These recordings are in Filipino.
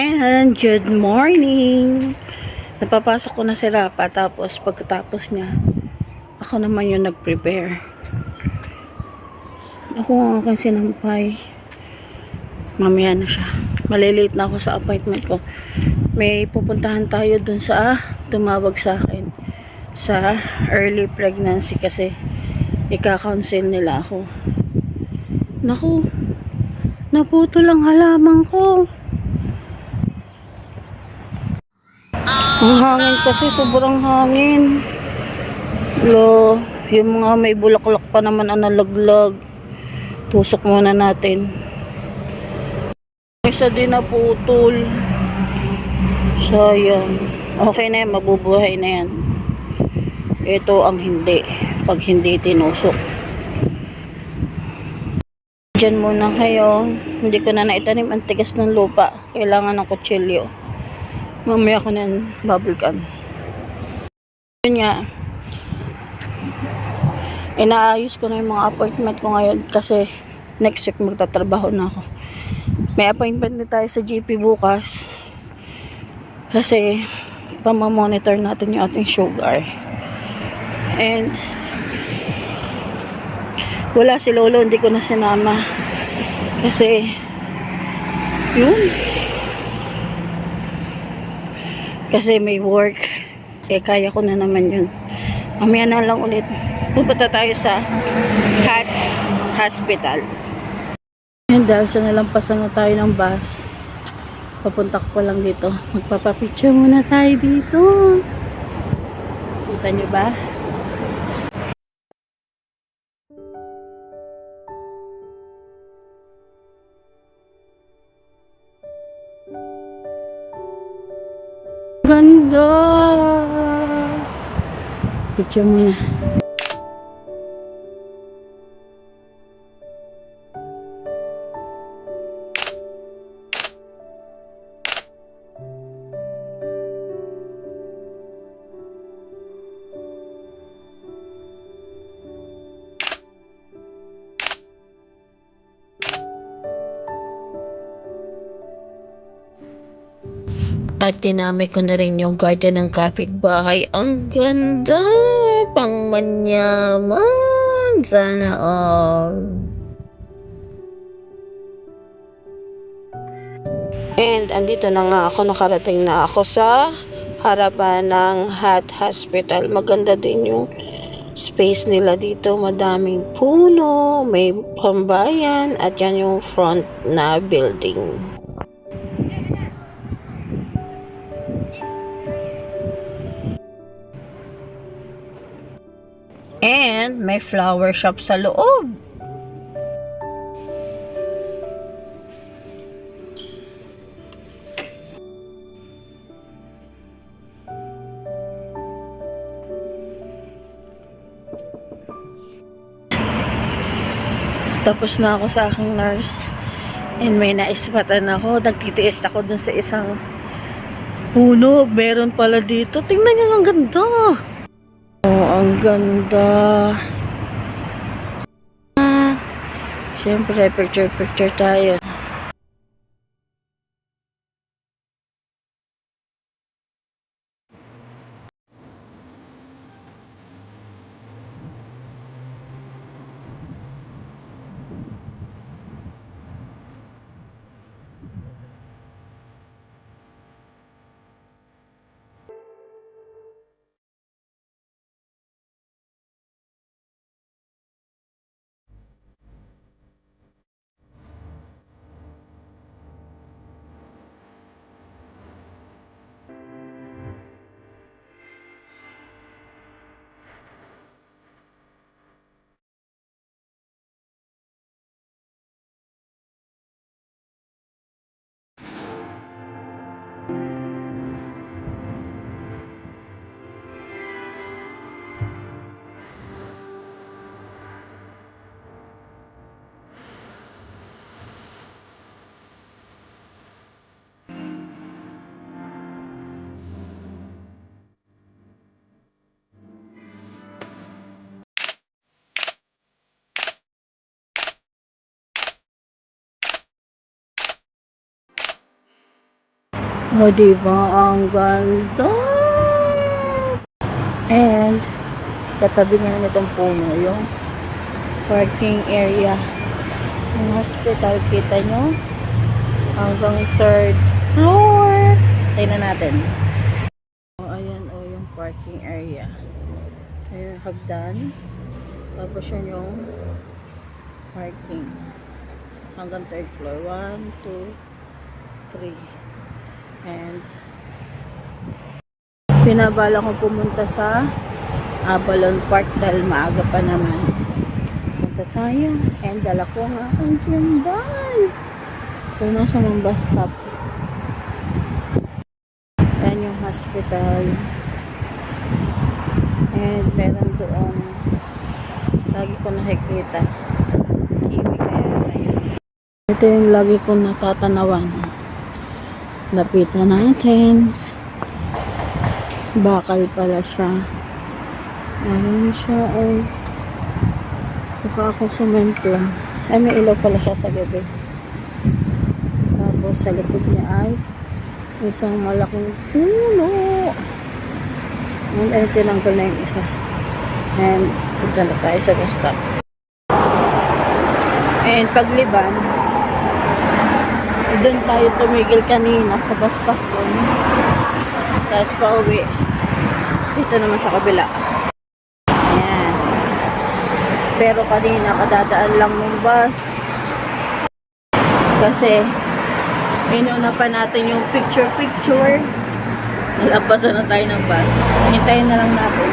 And good morning! Napapasok ko na si Rapa tapos pagkatapos niya ako naman yung nag-prepare. Ako ang aking sinampay. Mamaya na siya. Malilate na ako sa appointment ko. May pupuntahan tayo dun sa ah, tumawag sa akin sa early pregnancy kasi ika-counsel nila ako. Naku, naputo lang halaman ko. Ang hangin kasi, sobrang hangin. Lo, yung mga may bulaklak pa naman ang nalaglag. Tusok muna natin. Isa din na putol. Sayang. Okay na yan, mabubuhay na yan. Ito ang hindi. Pag hindi tinusok. Diyan muna kayo. Hindi ko na naitanim ang tigas ng lupa. Kailangan ng kutsilyo. Mamaya ko na yan babalikan. Yun nga. Inaayos ko na yung mga appointment ko ngayon kasi next week magtatrabaho na ako. May appointment na tayo sa GP bukas. Kasi pamamonitor natin yung ating sugar. And wala si Lolo, hindi ko na sinama. Kasi yun, kasi may work. Eh, kaya ko na naman yun. Mamaya na lang ulit. Pupunta tayo sa Hat Hospital. Yan, dahil sa nalampasan na tayo ng bus. Papunta ko pa lang dito. Magpapapicture muna tayo dito. Kita nyo ba? Picture muna. At tinamay ko na rin yung garden ng kapitbahay. Ang ganda! Pang manyaman! Sana all. And andito na nga ako, nakarating na ako sa harapan ng Hat Hospital. Maganda din yung space nila dito. Madaming puno, may pambayan, at yan yung front na building. And may flower shop sa loob. Tapos na ako sa aking nurse. And may naispatan ako. Nagtitiis ako dun sa isang puno. Meron pala dito. Tingnan nyo, ang ganda. Ang ganda. Ah, Siyempre, picture-picture tayo. O, diba? Ang ganda! And, katabi nga nitong puno yung parking area ng hospital. Kita nyo? Hanggang third floor. Tingnan natin. O, ayan o yung parking area. Ayan, hagdan. Tapos yun yung parking. Hanggang third floor. One, two, three. And pinabala ko pumunta sa Avalon Park dahil maaga pa naman. Punta tayo. And dala ko nga ang gimbal. So, nasa ng bus stop. Ayan yung hospital. And meron doon lagi ko nakikita. Kiwi kaya ayan. Ito yung lagi kong natatanawan. Lapitan natin. Bakal pala siya. Ayun siya, ay. Baka ako sumempla. Ay, may ilaw pala siya sa gabi. Tapos, sa likod niya ay isang malaking puno. And, ay, tinanggal na yung isa. And, punta na tayo sa bus stop. And, pagliban, doon tayo tumigil kanina sa bus stop doon. Tapos pa uwi. Dito naman sa kabila. Ayan. Pero kanina kadadaan lang ng bus. Kasi inuna pa natin yung picture-picture. Nalabasan na tayo ng bus. Hintayin na lang natin.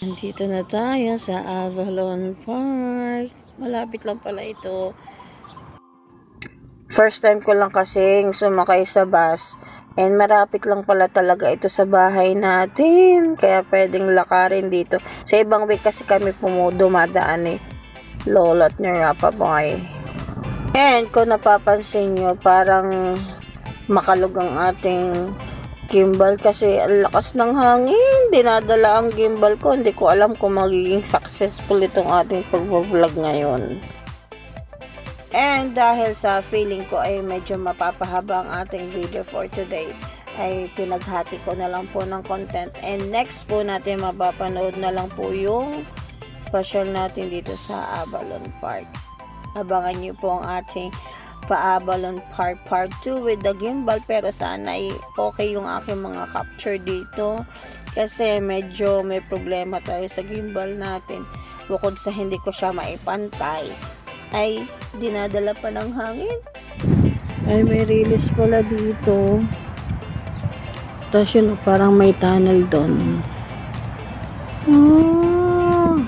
Nandito na tayo sa Avalon Park. Malapit lang pala ito. First time ko lang kasing sumakay sa bus. And marapit lang pala talaga ito sa bahay natin. Kaya pwedeng lakarin dito. Sa ibang way kasi kami dumadaan eh. Lolot ni Rapa Boy. And kung napapansin nyo, parang makalog ang ating gimbal kasi ang lakas ng hangin. Dinadala ang gimbal ko. Hindi ko alam kung magiging successful itong ating pag-vlog ngayon. And dahil sa feeling ko ay medyo mapapahaba ang ating video for today, ay pinaghati ko na lang po ng content. And next po natin mapapanood na lang po yung pasyal natin dito sa Avalon Park. Abangan niyo po ang ating pa-Avalon Park Part 2 with the gimbal pero sana ay okay yung aking mga capture dito kasi medyo may problema tayo sa gimbal natin bukod sa hindi ko siya maipantay ay dinadala pa ng hangin. Ay, may release pala dito. Tapos yun, parang may tunnel doon. Ah!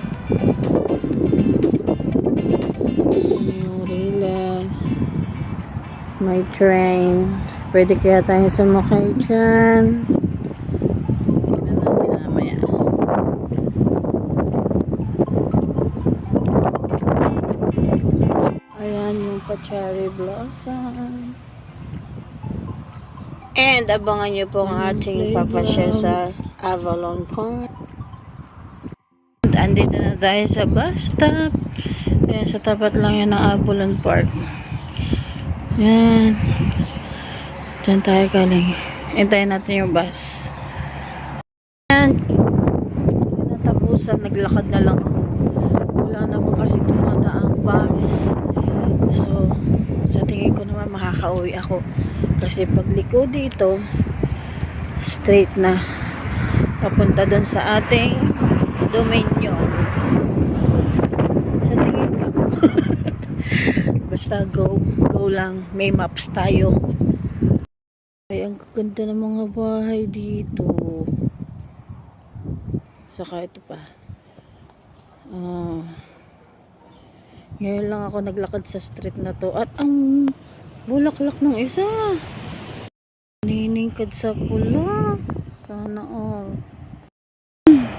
Yung release. May train. Pwede kaya tayo sumakay dyan. Blossom. And abangan nyo po ang ating papasya sa Avalon Park. Andito na tayo sa bus stop. Ayan, sa tapat lang yan ng Avalon Park. Yan. Diyan tayo galing. Hintayin natin yung bus. Yan. Natapusan, naglakad na lang ako. Wala naman kasi dumadaang bus. So, sa tingin ko naman makakauwi ako. Kasi pagliko dito, straight na papunta doon sa ating dominion. Sa tingin ko. Basta go. Go lang. May maps tayo. Ay, ang ganda ng mga bahay dito. Saka ito pa. Ah. ngayon lang ako naglakad sa street na to. At ang bulaklak ng isa. tumangkad sa pula. Sana all.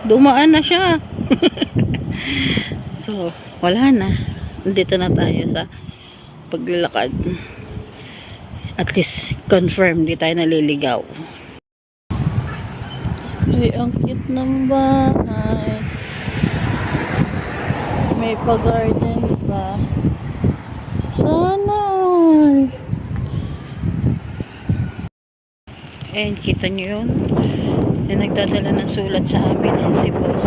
Dumaan na siya. so, wala na. Nandito na tayo sa paglalakad. At least, confirm, di tayo naliligaw. Ay, ang cute ng bahay. May pa-garden pa. Sana all. And kita nyo yun? Yung nagdadala ng sulat sa amin yan si boss.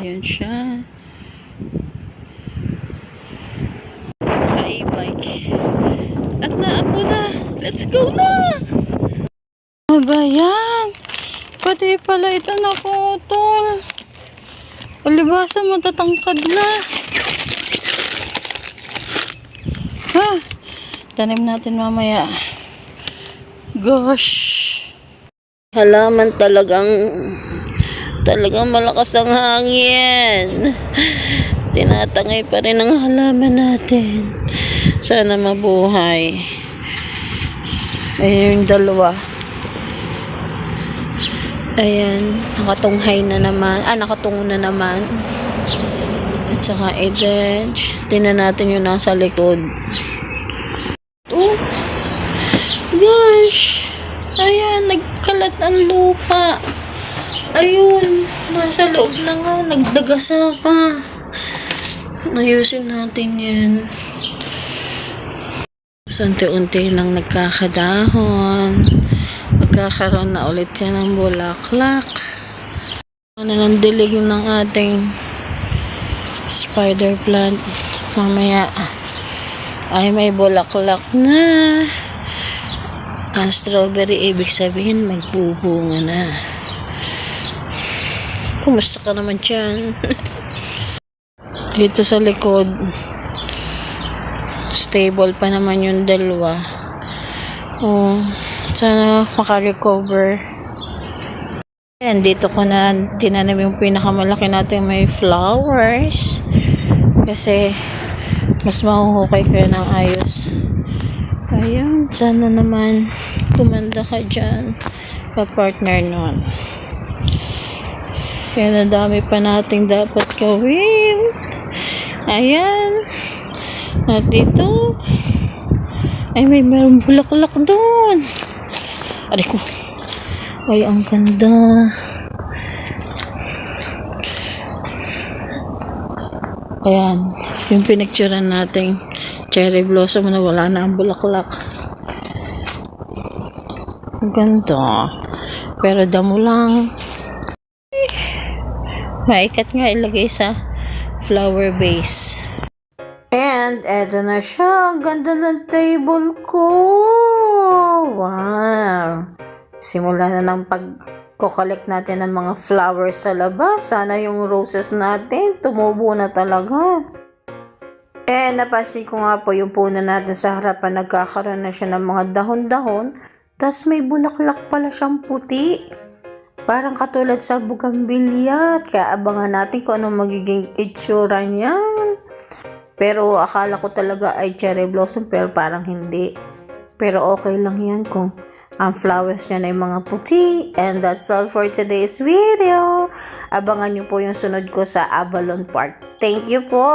Ayun siya. Naka-e-bike. At naapo na. Let's go na! Ano ba yan? Pati pala ito nakutol. Palibasa matatangkad na. Ha? Tanim natin mamaya. Gosh. Halaman talagang talagang malakas ang hangin. Tinatangay pa rin ang halaman natin. Sana mabuhay. Ayun yung dalawa. Ayan, nakatunghay na naman. Ah, nakatungo na naman. At saka edge. Tingnan natin yung nasa likod. Oh, gosh. Ayan, nagkalat ang lupa. Ayun, nasa loob na nga, nagdagasa pa. Ayusin natin yan. Unti-unti lang nagkakadahon. Magkakaroon na ulit yan ng bulaklak. Ano ng dilig ng ating spider plant. Mamaya ay may bulaklak na. Ang strawberry, ibig sabihin, may bubunga na. Kumusta ka naman dyan? Dito sa likod, stable pa naman yung dalawa. Oh, sana makarecover. Ayan, dito ko na tinanim yung pinakamalaki natin may flowers. Kasi, mas mahuhukay yan ng ayos. Ayan, sana naman kumanda ka dyan. Pa-partner nun. Kaya na dami pa nating dapat gawin. Ayan. At dito. Ay, may merong bulaklak doon. Aray ko. Ay, ang ganda. Ayan. Yung pinicturean nating cherry blossom na wala na ang bulaklak. Ganda. Pero damo lang. Maikat nga ilagay sa flower vase. And eto na siya. Ganda ng table ko. Wow. Simula na ng pag-collect natin ng mga flowers sa labas. Sana yung roses natin tumubo na talaga. Eh, napansin ko nga po yung puno natin sa harapan, nagkakaroon na siya ng mga dahon-dahon, tas may bulaklak pala siyang puti. Parang katulad sa bugambilya, kaya abangan natin kung anong magiging itsura niyan. Pero akala ko talaga ay cherry blossom, pero parang hindi. Pero okay lang yan kung ang flowers niya ay mga puti. And that's all for today's video. Abangan niyo po yung sunod ko sa Avalon Park. Thank you po!